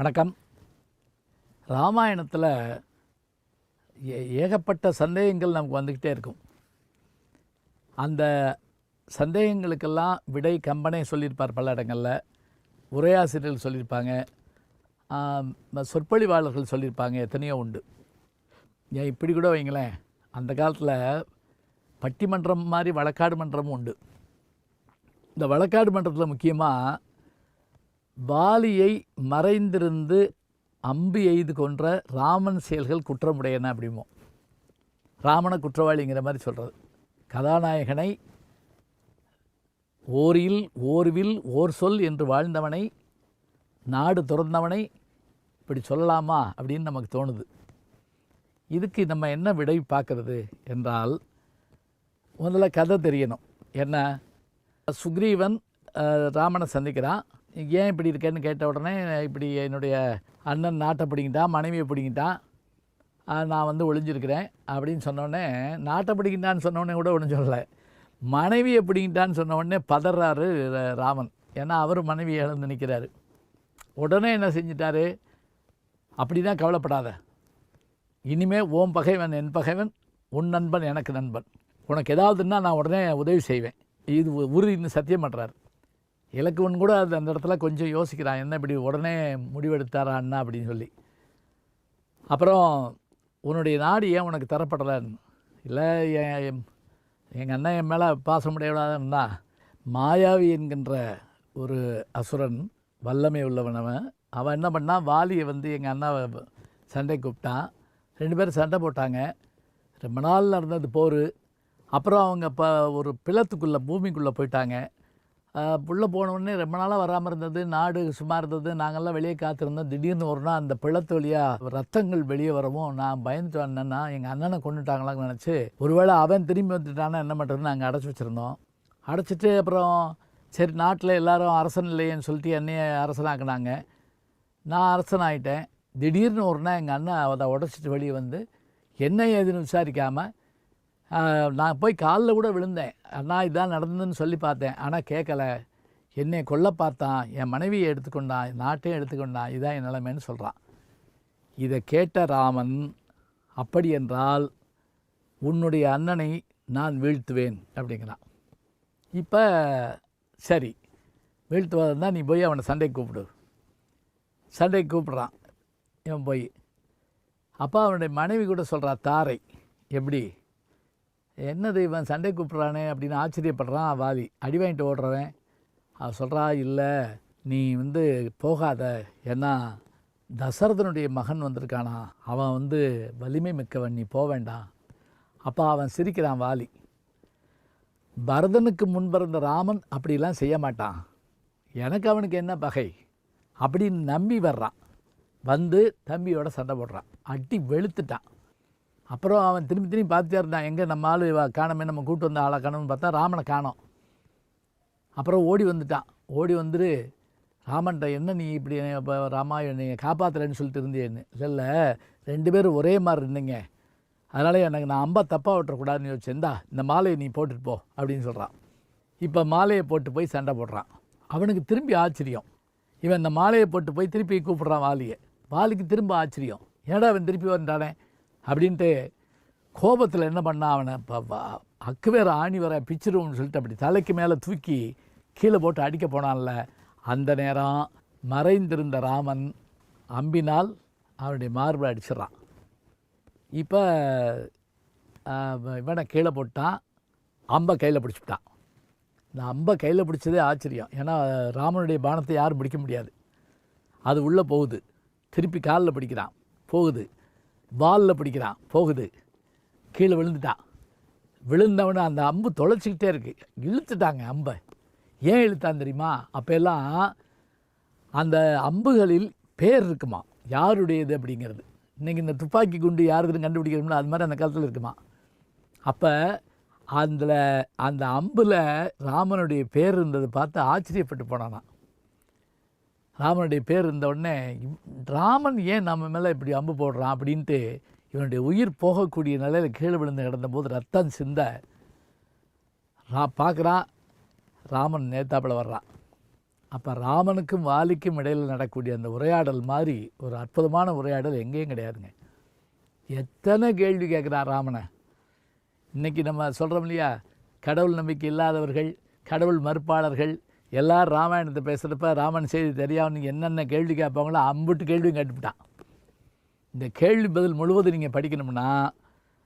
வணக்கம். ராமாயணத்தில் ஏ ஏகப்பட்ட சந்தேகங்கள் நமக்கு வந்துக்கிட்டே இருக்கும். அந்த சந்தேகங்களுக்கெல்லாம் விடை கம்பனே சொல்லியிருப்பார் பல இடங்களில். உரையாசிரியர்கள் சொல்லியிருப்பாங்க. சொற்பொழிவாளர்கள் சொல்லியிருப்பாங்க. எத்தனையோ உண்டு. ஏன் இப்படி கூட வைங்களேன். அந்த காலத்தில் பட்டிமன்றம் மாதிரி வழக்காடு மன்றமும் உண்டு. இந்த வழக்காடு மன்றத்தில் முக்கியமாக வாலியை மறைந்திருந்து அம்பு எய்து கொன்ற ராமன் செயல்கள் குற்றமுடையன அப்படிமோ? ராமனை குற்றவாளிங்கிற மாதிரி சொல்கிறது கதாநாயகனை ஓரில் ஓர்வில் ஓர் சொல் என்று வாழ்ந்தவனை நாடு துறந்தவனை இப்படி சொல்லலாமா அப்படின்னு நமக்கு தோணுது. இதுக்கு நம்ம என்ன விடை பார்க்கறது என்றால் முதல்ல கதை தெரியணும். என்ன? சுக்ரீவன் ராமனை சந்திக்கிறான். ஏன் இப்படி இருக்கேன்னு கேட்ட உடனே இப்படி என்னுடைய அண்ணன் நாட்டை பிடிங்கிட்டான் மனைவியை பிடிங்கிட்டான். நான் வந்து ஒளிஞ்சிருக்கிறேன் அப்படின்னு சொன்னோடனே நாட்டை பிடிக்கிட்டான்னு சொன்னோடனே கூட ஒன்றும் சொல்லலை. மனைவியை பிடிங்கிட்டான்னு சொன்ன உடனே பதறாரு ராமன். ஏன்னா அவர் மனைவியை இழந்து நிற்கிறாரு உடனே என்ன செஞ்சிட்டாரு? அப்படின்னா கவலைப்படாத. இனிமேல் ஓம் பகைவன் என் பகைவன் உன் நண்பன் எனக்கு நண்பன். உனக்கு ஏதாவதுன்னா நான் உடனே உதவி செய்வேன். இது உறுதினு சத்தியம் பண்ணுறாரு இலக்குவன் கூட அது அந்த இடத்துல கொஞ்சம் யோசிக்கிறான் என்ன இப்படி உடனே முடிவெடுத்தாரா அண்ணா அப்படின்னு சொல்லி. அப்புறம் உன்னுடைய நாடு ஏன் உனக்கு தரப்படலைன்னு இல்லை என் எங்கள் அண்ணன் என் மேலே பாசமுடையவனா மாயாவி என்கின்ற ஒரு அசுரன் வல்லமை உள்ளவன் அவன். அவன் என்ன பண்ணான் வாலியை வந்து எங்கள் அண்ணாவை சண்டை கூப்பிட்டான். ரெண்டு பேரும் சண்டை போட்டாங்க. ரொம்ப நாள் நடந்தது போர். அப்புறம் அவங்க இப்போ ஒரு பிளத்துக்குள்ளே பூமிக்குள்ளே போயிட்டாங்க. உள்ளே போனவுடனே ரொம்ப நாளாக வராமல் இருந்தது. நாடு சும்மா இருந்தது. நாங்கள்லாம் வெளியே காத்திருந்தோம். திடீர்னு ஒரு நாள் அந்த பிளத்து வழியாக ரத்தங்கள் வெளியே வரவும் நான் பயந்துட்டு வந்தேன்னா எங்கள் அண்ணனை கொண்டுட்டாங்களான்னு நினச்சி ஒருவேளை அவன் திரும்பி வந்துட்டானா என்ன பண்ணுறதுன்னு நாங்கள் அடைச்சி வச்சுருந்தோம். அடைச்சிட்டு அப்புறம் சரி நாட்டில் எல்லாரும் அரசன் இல்லையேன்னு சொல்லிட்டு என்னையே அரசனாக்குனாங்க. நான் அரசன் ஆகிட்டேன் திடீர்னு ஒரு நாள் எங்கள் அண்ணன் அதை உடச்சிட்டு வெளியே வந்து என்ன ஏதுன்னு விசாரிக்காமல் நான் போய் காலில் கூட விழுந்தேன். அண்ணா இதான் நடந்ததுன்னு சொல்லி பார்த்தேன். ஆனால் கேட்கல என்னை கொல்ல பார்த்தான். என் மனைவியை எடுத்துக்கொண்டான். நாட்டையும் எடுத்துக்கொண்டான். இதான் என் நிலைமைன்னு சொல்கிறான் இதை கேட்ட ராமன் அப்படி என்றால் உன்னுடைய அண்ணனை நான் வீழ்த்துவேன் அப்படிங்கிறான். இப்போ சரி. வீழ்த்துவதா நீ போய் அவனை சண்டைக்கு கூப்பிடு. சண்டைக்கு கூப்பிட்றான். இவன் போய். அப்போ அவனுடைய மனைவி கூட சொல்கிறா தாரை. எப்படி? என்னது இவன் சண்டை கூப்பிட்றானே அப்படின்னு ஆச்சரியப்படுறான் வாலி. அடி வாங்கிட்டு ஓடுறவன் அவன் சொல்கிறா இல்லை நீ வந்து போகாத. ஏன்னா தசரதனுடைய மகன் வந்திருக்கானா. அவன் வந்து வலிமை மிக்கவன் நீ போக வேண்டாம். அப்போ அவன் சிரிக்கிறான் வாலி. பரதனுக்கு முன்பிறந்த ராமன் அப்படிலாம் செய்ய மாட்டான். எனக்கு அவனுக்கு என்ன பகை? அப்படின்னு நம்பி வர்றான். வந்து தம்பியோட சண்டை போடுறான். அடி வெளுத்துட்டான். அப்புறம் அவன் திரும்பி திரும்பி பார்த்துட்டே இருந்தான் எங்கே நம்ம ஆள் காணமே நம்ம கூப்பிட்டு வந்த ஆளை காணோம்னு பார்த்தா ராமனை காணோம். அப்புறம் ஓடி வந்துட்டான். ஓடி வந்துட்டு ராமன்ட்ட என்ன நீ இப்படி இப்போ ராமா என்னை காப்பாற்றுறேன்னு சொல்லிட்டு இருந்தேன்னு இல்லை இல்லை ரெண்டு பேரும் ஒரே மாதிரி இருந்தீங்க அதனால் எனக்கு நான் அம்பா தப்பாக விட்டுறக்கூடாதுன்னு யோசிச்சேன் இந்த மாலையை நீ போட்டுட்டு போ அப்படின்னு சொல்கிறான் இப்போ மாலையை போட்டு போய் சண்டை போடுறான். அவனுக்கு திரும்பி ஆச்சரியம். இவன் இந்த மாலையை போட்டு போய் திருப்பி கூப்பிட்றான் வாலியை. வாலிக்கு திரும்ப ஆச்சரியம். ஏடா அவன் திருப்பி வந்துட்டானே அப்படின்ட்டு கோபத்தில் என்ன பண்ணான் அவனை அக்கு வேறு ஆணி வர பிச்சிருவோம்னு சொல்லிட்டு அப்படி தலைக்கு மேலே தூக்கி கீழே போட்டு அடிக்க போனான்ல அந்த நேரம் மறைந்திருந்த ராமன் அம்பினால் அவனுடைய மார்பை அடிச்சிடறான். இப்போ இவனை கீழே போட்டான் அம்பை கையில் பிடிச்சிட்டான். இந்த அம்பை கையில் பிடிச்சதே ஆச்சரியம். ஏன்னா ராமனுடைய பானத்தை யாரும் பிடிக்க முடியாது. அது உள்ளே போகுது. திருப்பி காலில் பிடிக்கிறான். போகுது. பாலில் பிடிக்கிறான் போகுது. கீழே விழுந்துட்டான் விழுந்தவன அந்த அம்பு தொலைச்சிக்கிட்டே இருக்கு. இழுத்துட்டாங்க அம்பை. ஏன் இழுத்தான் தெரியுமா? அப்போ எல்லாம் அந்த அம்புகளில் பேர் இருக்குமா? யாருடையது அப்படிங்கிறது. இன்றைக்கி இந்த துப்பாக்கி குண்டு யாருதுன்னு கண்டுபிடிக்கிறோம்னா அது மாதிரி அந்த காலத்தில் இருக்குமா? அப்போ அதில் அந்த அம்பில் ராமனுடைய பேர் இருந்ததை பார்த்து ஆச்சரியப்பட்டு போனானாம் ராமனுடைய பேர் இருந்த உடனே ராமன் ஏன் நம்ம மேலே இப்படி அம்பு போடுறான் அப்படின்ட்டு இவனுடைய உயிர் போகக்கூடிய நிலையில் கீழே விழுந்து கிடந்தபோது ரத்தம் சிந்த ரா பார்க்குறான். ராமன் நேத்தாப்பில் வர்றான். அப்போ ராமனுக்கும் வாலிக்கும் இடையில் நடக்கக்கூடிய அந்த உரையாடல் மாதிரி ஒரு அற்புதமான உரையாடல் எங்கேயும் கிடையாதுங்க. எத்தனை கேள்வி கேட்குறான் ராமனை. இன்றைக்கி நம்ம சொல்கிறோம் இல்லையா? கடவுள் நம்பிக்கை இல்லாதவர்கள் கடவுள் மறுப்பாளர்கள் எல்லோரும் ராமாயணத்தை பேசுகிறப்ப ராமன் செய்தி தெரியாமல் நீங்கள் என்னென்ன கேள்வி கேட்பாங்களோ அம்புட்டு கேள்வியும் கேட்டுவிட்டான் இந்த கேள்வி பதில் முழுவதும் நீங்கள் படிக்கணும்னா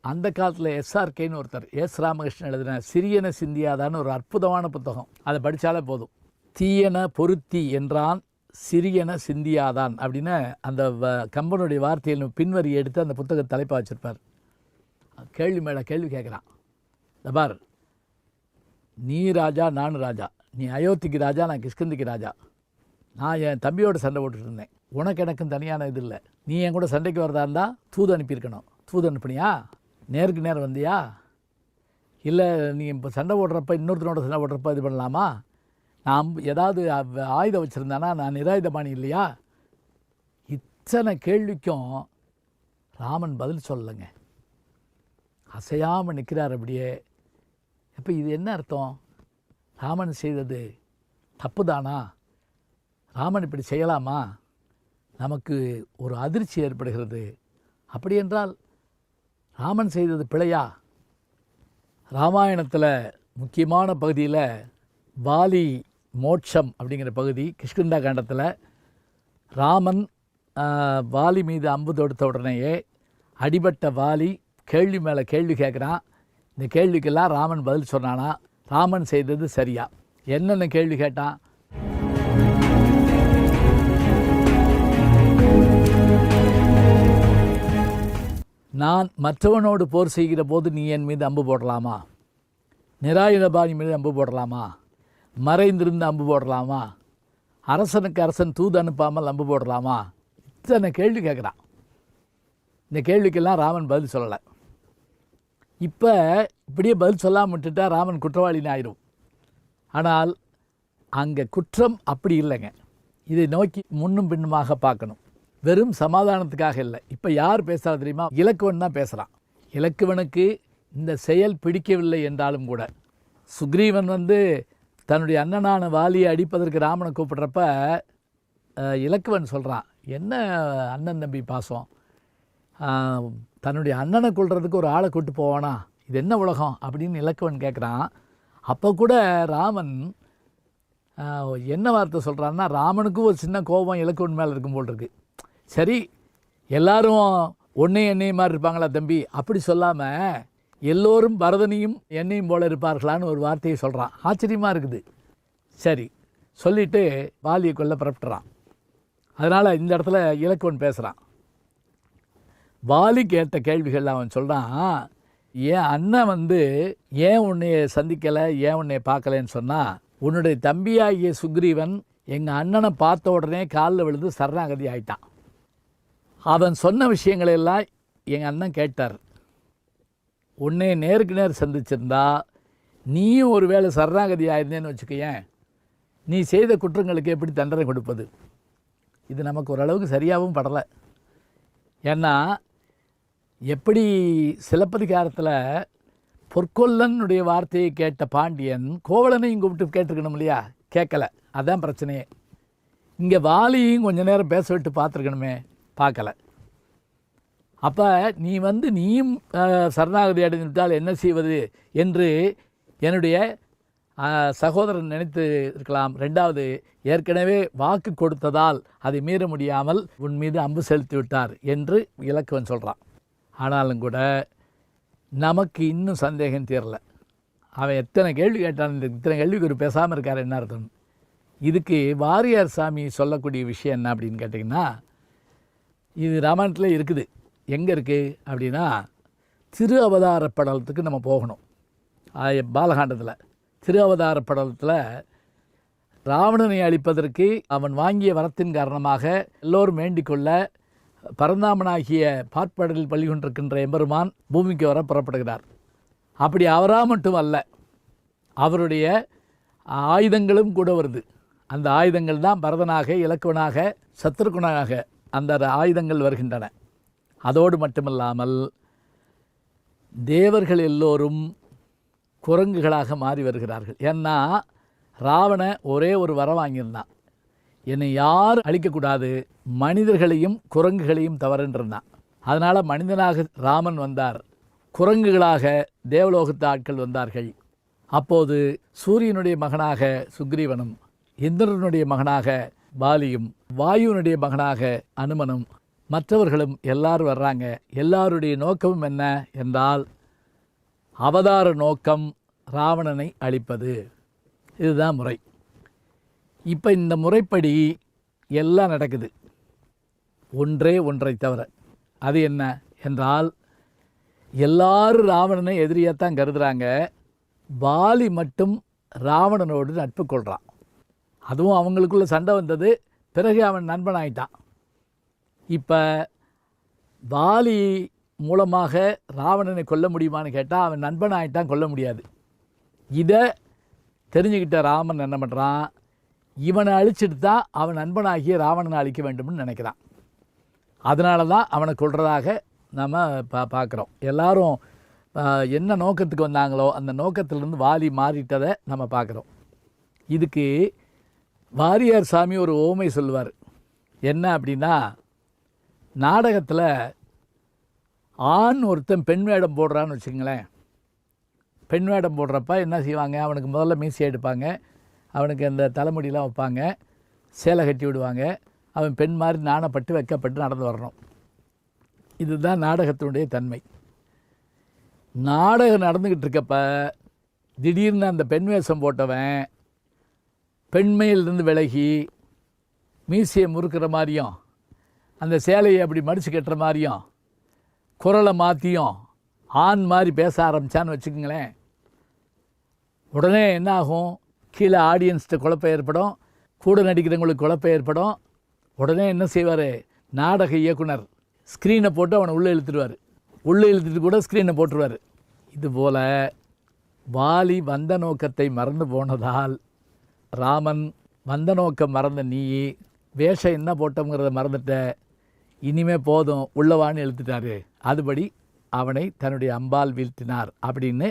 அந்த காலத்தில் எஸ்ஆர்கேன்னு ஒருத்தர் எஸ் ராமகிருஷ்ணன் எழுதின சிறியன சிந்தியாதான்னு ஒரு அற்புதமான புத்தகம். அதை படித்தாலே போதும். தீயன பொருத்தி என்றான் சிறியன சிந்தியாதான் அப்படின்னு அந்த வ- கம்பனுடைய வார்த்தையில் பின்வரி எடுத்து அந்த புத்தகத்தை தலைப்பாக வச்சுருப்பார். கேள்வி மேலே கேள்வி கேட்குறான். இந்த பார் நீ ராஜா நான் ராஜா. நீ அயோத்திக்கு ராஜா நான் கிஷ்கந்திக்கு ராஜா. நான் என் தம்பியோட சண்டை போட்டுட்டு இருந்தேன். உனக்கு எனக்கும் தனியான இது இல்லை. நீ என் கூட சண்டைக்கு வரதா இருந்தால் தூது அனுப்பியிருக்கணும். தூது அனுப்புனியா? நேருக்கு நேரம் வந்தியா? இல்லை நீ இப்போ சண்டை போடுறப்ப இன்னொருத்தனோட சண்டை போடுறப்ப இது பண்ணலாமா? நான் ஏதாவது ஆயுதம் வச்சுருந்தானா? நான் நிராயுதபாணி இல்லையா? இத்தனை கேள்விக்கும் ராமன் பதில் சொல்லலைங்க. அசையாமல் நிற்கிறார் அப்படியே. அப்போ இது என்ன அர்த்தம்? ராமன் செய்தது தப்பு தானா ராமன் இப்படி செய்யலாமா? நமக்கு ஒரு அதிர்ச்சி ஏற்படுகிறது. அப்படியென்றால் ராமன் செய்தது பிழையா? ராமாயணத்தில் முக்கியமான பகுதியில் வாலி மோட்சம் அப்படிங்கிற பகுதி கிஷ்கிந்தா காண்டத்தில் ராமன் வாலி மீது அம்பு தொடுத்த உடனேயே அடிபட்ட வாலி கேள்வி மேலே கேள்வி கேட்குறான் இந்த கேள்விக்கெல்லாம் ராமன் பதில் சொன்னானா? ராமன் செய்தது சரியா? என்னென்ன கேள்வி கேட்டான் நான் மற்றவனோடு போர் செய்கிற போது நீ என் மீது அம்பு போடலாமா? நிராயுதபாணி மீது அம்பு போடலாமா? மறைந்திருந்து அம்பு போடலாமா? அரசனுக்கு அரசன் தூது அனுப்பாமல் அம்பு போடலாமா? இத்தனை கேள்வி கேட்குறான் இந்த கேள்விக்கெல்லாம் ராமன் பதில் சொல்லலை. இப்போ இப்படியே பதில் சொல்லாமல் விட்டுட்டா ராமன் குற்றவாளின்னு ஆயிடும் ஆனால் அங்கே குற்றம் அப்படி இல்லைங்க. இதை நோக்கி முன்னும் பின்னுமாக பார்க்கணும். வெறும் சமாதானத்துக்காக இல்லை. இப்போ யார் பேசுகிறா தெரியுமா? இலக்குவன் தான் பேசுகிறான் இலக்குவனுக்கு இந்த செயல் பிடிக்கவில்லை என்றாலும் கூட சுக்ரீவன் வந்து தன்னுடைய அண்ணனான வாலியை அடிப்பதற்கு ராமனை கூப்பிட்றப்ப இலக்குவன் சொல்கிறான் என்ன அண்ணன் தம்பி பாசம்? தன்னுடைய அண்ணனை கொள்றதுக்கு ஒரு ஆளை கூட்டு போவானா? இது என்ன உலகம்? அப்படின்னு இலக்குவன் கேட்குறான் அப்போ கூட ராமன் என்ன வார்த்தை சொல்கிறான்னா ராமனுக்கும் ஒரு சின்ன கோபம் இலக்குவன் மேலே இருக்கும் போல் இருக்கு. சரி எல்லாரும் ஒன்றையும் என்னையும் மாதிரி இருப்பாங்களா தம்பி? அப்படி சொல்லாமல் எல்லோரும் பரதனையும் என்னையும் போல இருப்பார்களான்னு ஒரு வார்த்தையை சொல்கிறான் ஆச்சரியமாக இருக்குது. சரி சொல்லிவிட்டு வாலியை கொல்ல புறப்பட்டுறான். அதனால் இந்த இடத்துல இலக்குவன் பேசுகிறான் வாலி கேட்ட கேள்விகள் அவன் சொல்கிறான் என் அண்ணன் வந்து ஏன் உன்னைய சந்திக்கலை ஏன் உன்னை பார்க்கலைன்னு சொன்னால் உன்னுடைய தம்பியாகிய சுக்ரீவன் எங்கள் அண்ணனை பார்த்த உடனே காலில் விழுந்து சரணாகதி ஆயிட்டான். அவன் சொன்ன விஷயங்களெல்லாம் எங்கள் அண்ணன் கேட்டார். உன்னை நேருக்கு நேர் சந்திச்சிருந்தா நீயும் ஒரு வேளை சரணாகதி ஆயிருந்தேன்னு வச்சுக்கோயேன் நீ செய்த குற்றங்களுக்கு எப்படி தண்டனை கொடுப்பது? இது நமக்கு ஓரளவுக்கு சரியாகவும் படலை. ஏன்னா எப்படி சிலப்பதிகாரத்தில் பொற்கொல்லனுடைய வார்த்தையை கேட்ட பாண்டியன் கோவலனையும் கூப்பிட்டு கேட்டிருக்கணும் இல்லையா? கேட்கல. அதான் பிரச்சனையே. இங்கே வாலியையும் கொஞ்ச நேரம் பேச விட்டு பார்த்துருக்கணுமே. பார்க்கல. அப்போ நீ வந்து நீயும் சரணாகதி அடைந்துவிட்டால் என்ன செய்வது என்று என்னுடைய சகோதரன் நினைத்து இருக்கலாம். ரெண்டாவது ஏற்கனவே வாக்கு கொடுத்ததால் அதை மீற முடியாமல் உன் மீது அம்பு செலுத்தி விட்டார் என்று இலக்குவன் சொல்கிறான் ஆனாலும் கூட நமக்கு இன்னும் சந்தேகம் தீரல. அவன் எத்தனை கேள்வி கேட்டான் இந்த இத்தனை கேள்விக்கு ஒரு பேசாமல் இருக்கார் என்ன அர்த்தம்? இதுக்கு வாரியார் சாமி சொல்லக்கூடிய விஷயம் என்ன அப்படின்னு கேட்டிங்கன்னா இது ராமாயணத்தில் இருக்குது. எங்கே இருக்குது அப்படின்னா திரு அவதார படலத்துக்கு நம்ம போகணும். ஆய பாலகாண்டத்தில். திரு அவதார படலத்தில் ராவணனை அழிப்பதற்கு அவன் வாங்கிய வரத்தின் காரணமாக எல்லோரும் வேண்டிக்கொள்ள பரந்தாமனாகிய பாற்படலில் பள்ளி கொண்டிருக்கின்ற எம்பெருமான் பூமிக்கு வர புறப்படுகிறார். அப்படி அவரா மட்டும் அல்ல அவருடைய ஆயுதங்களும் கூட வருது. அந்த ஆயுதங்கள் தான் பரதனாக இலக்குவனாக சத்ருகுணனாக அந்த ஆயுதங்கள் வருகின்றன. அதோடு மட்டுமல்லாமல் தேவர்கள் எல்லோரும் குரங்குகளாக மாறி வருகிறார்கள். ஏன்னா ராவண ஒரே ஒரு வரம் வாங்கியிருந்தான். என்னை யாரும் அழிக்கக்கூடாது? மனிதர்களையும் குரங்குகளையும் தவறுன்றான் அதனால் மனிதனாக ராமன் வந்தார். குரங்குகளாக தேவலோகத்து ஆட்கள் வந்தார்கள். அப்போது சூரியனுடைய மகனாக சுக்ரீவனும் இந்திரனுடைய மகனாக பாலியும் வாயுனுடைய மகனாக அனுமனும் மற்றவர்களும் எல்லாரும் வர்றாங்க. எல்லாருடைய நோக்கமும் என்ன என்றால் அவதார நோக்கம் ராவணனை அழிப்பது. இதுதான் முறை. இப்போ இந்த முறைப்படி எல்லாம் நடக்குது. ஒன்றே ஒன்றை தவிர. அது என்ன என்றால் எல்லாரும் ராவணனை எதிரியாக தான் கருதுகிறாங்க பாலி மட்டும் ராவணனோடு நட்பு கொள்கிறான் அதுவும் அவங்களுக்குள்ள சண்டை வந்தது பிறகு அவன் நண்பன் ஆயிட்டான். இப்போ பாலி மூலமாக ராவணனை கொல்ல முடியுமான்னு கேட்டால் அவன் நண்பனாயிட்டான் கொல்ல முடியாது. இதை தெரிஞ்சுக்கிட்ட ராமன் என்ன பண்ணுறான் இவனை அழிச்சிட்டு தான் அவன் நண்பனாகிய ராவணனை அழிக்க வேண்டும்னு நினைக்கிறான். அதனால தான் அவனை கொள்றதாக நம்ம பா பார்க்குறோம் எல்லாரும் என்ன நோக்கத்துக்கு வந்தாங்களோ அந்த நோக்கத்திலேருந்து வாலி மாறிட்டதை நம்ம பார்க்குறோம் இதுக்கு வாரியார் சாமி ஒரு ஓமை சொல்லுவார். என்ன அப்படின்னா நாடகத்தில் ஆண் ஒருத்தன் பெண் வேடம் போடுறான்னு வச்சுங்களேன் பெண் வேடம் போடுறப்ப என்ன செய்வாங்க? அவனுக்கு முதல்ல மீசி எடுப்பாங்க. அவனுக்கு அந்த தலைமுடியெலாம் வைப்பாங்க. சேலை கட்டி விடுவாங்க. அவன் பெண் மாதிரி நாணப்பட்டு வைக்கப்பட்டு நடந்து வரணும். இதுதான் நாடகத்தினுடைய தன்மை. நாடகம் நடந்துக்கிட்டு இருக்கப்ப திடீர்னு அந்த பெண் வேஷம் போட்டவன் பெண்மையிலிருந்து விலகி மீசையை முறுக்கிற மாதிரியும் அந்த சேலையை அப்படி மடித்து கட்டுற மாதிரியும் குரலை மாற்றியும் ஆண் மாதிரி பேச ஆரம்பித்தான்னு வச்சுக்கோங்களேன். உடனே என்ன ஆகும்? கீழே ஆடியன்ஸ்கிட்ட குழப்பம் ஏற்படும். கூட நடிக்கிறவங்களுக்கு குழப்பம் ஏற்படும். உடனே என்ன செய்வார்? நாடக இயக்குனர். ஸ்க்ரீனை போட்டு அவனை உள்ளே இழுத்துடுவார். உள்ளே இழுத்துட்டு கூட ஸ்க்ரீனை போட்டுருவார். இதுபோல் வாலி வந்த நோக்கத்தை மறந்து போனதால் ராமன் வந்த நோக்கம் மறந்த நீ வேஷம் என்ன போட்டோங்கிறத மறந்துட்ட. இனிமே போதும் உள்ளவான்னு எழுத்துட்டாரு அதுபடி அவனை தன்னுடைய அம்பால் வீழ்த்தினார் அப்படின்னு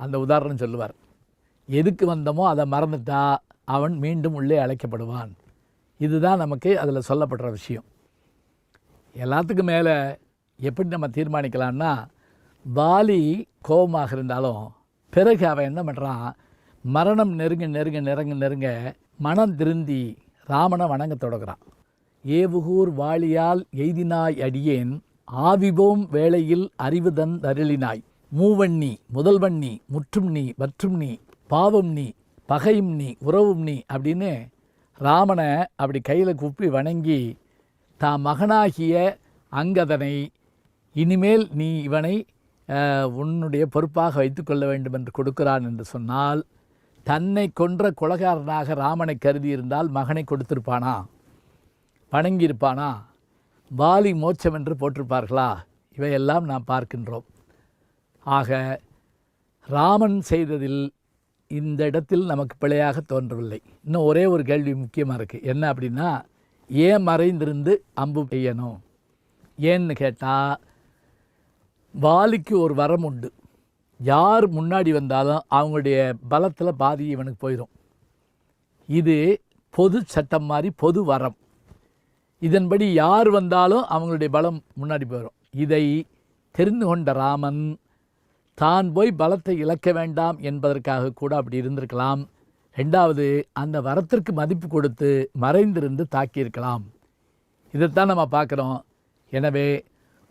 அந்த உதாரணம் சொல்லுவார். எதுக்கு வந்தமோ அதை மறந்துட்டா அவன் மீண்டும் உள்ளே அழைக்கப்படுவான். இதுதான் நமக்கு அதில் சொல்லப்படுற விஷயம். எல்லாத்துக்கும் மேலே எப்படி நம்ம தீர்மானிக்கலாம்னா பாலி கோபமாக இருந்தாலும் பிறகு அவன் என்ன பண்ணுறான் மரணம் நெருங்க நெருங்க நெருங்க நெருங்க மனம் திருந்தி ராமனை வணங்க தொடங்குறான். ஏவுகூர் வாளியால் எய்தினாய் அடியேன் ஆவிபோம் வேளையில் அறிவுதன் அருளினாய் மூவண்ணி முதல்வண்ணி முற்றும் நீ வற்றும் நீ பாவம் நீ பகையும் நீ உறவும் நீ அப்படின்னு ராமனை அப்படி கையில் குப்பி வணங்கி தான் மகனாகிய அங்கதனை இனிமேல் நீ இவனை உன்னுடைய பொறுப்பாக வைத்துக்கொள்ள வேண்டும் என்று கொடுக்கிறான் என்று சொன்னால் தன்னை கொன்ற கொலகாரனாக ராமனை கருதி இருந்தால் மகனை கொடுத்திருப்பானா? வணங்கியிருப்பானா? வாலி மோட்சம் என்று போட்டிருப்பார்களா? இவையெல்லாம் நாம் பார்க்கின்றோம். ஆக ராமன் செய்ததில் இந்த இடத்தில் நமக்கு பிழையாக தோன்றவில்லை. இன்னும் ஒரே ஒரு கேள்வி முக்கியமாக இருக்குது என்ன அப்படின்னா ஏன் மறைந்திருந்து அம்பு பெய்யணும்? ஏன்னு கேட்டால் வாலிக்கு ஒரு வரம் உண்டு. யார் முன்னாடி வந்தாலும் அவங்களுடைய பலத்தில் பாதி இவனுக்கு போயிடும் இது பொது சட்டம் மாதிரி பொது வரம். இதன்படி யார் வந்தாலும் அவங்களுடைய பலம் முன்னாடி போயிடும் இதை தெரிந்து கொண்ட ராமன் தான் போய் பலத்தை இழக்க வேண்டாம் என்பதற்காக கூட அப்படி இருந்திருக்கலாம். ரெண்டாவது அந்த வரத்திற்கு மதிப்பு கொடுத்து மறைந்திருந்து தாக்கியிருக்கலாம். இதைத்தான் நம்ம பார்க்குறோம். எனவே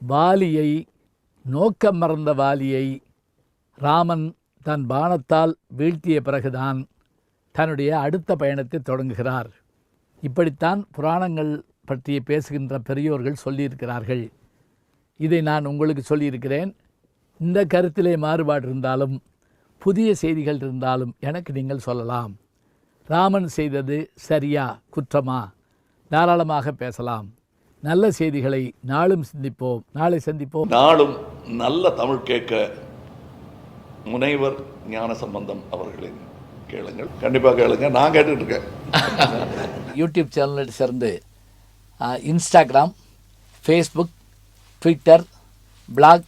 வாலியை நோக்கம் மறந்த வாலியை ராமன் தன் பானத்தால் வீழ்த்திய பிறகுதான் தன்னுடைய அடுத்த பயணத்தை தொடங்குகிறார். இப்படித்தான் புராணங்கள் பற்றி பேசுகின்ற பெரியோர்கள் சொல்லியிருக்கிறார்கள். இதை நான் உங்களுக்கு சொல்லியிருக்கிறேன். இந்த கருத்திலே மாறுபாடு இருந்தாலும் புதிய செய்திகள் இருந்தாலும் எனக்கு நீங்கள் சொல்லலாம். ராமன் செய்தது சரியா குற்றமா? தாராளமாக பேசலாம். நல்ல செய்திகளை நாளும் சிந்திப்போம். நாளை சந்திப்போம். நாளும் நல்ல தமிழ் கேட்க முனைவர் ஞான சம்பந்தம் அவர்களின் கேளுங்கள். கண்டிப்பாக கேளுங்க. நான் கேட்டுட்டு இருக்கேன். யூடியூப் சேனலை சேர்ந்து Instagram Facebook Twitter blog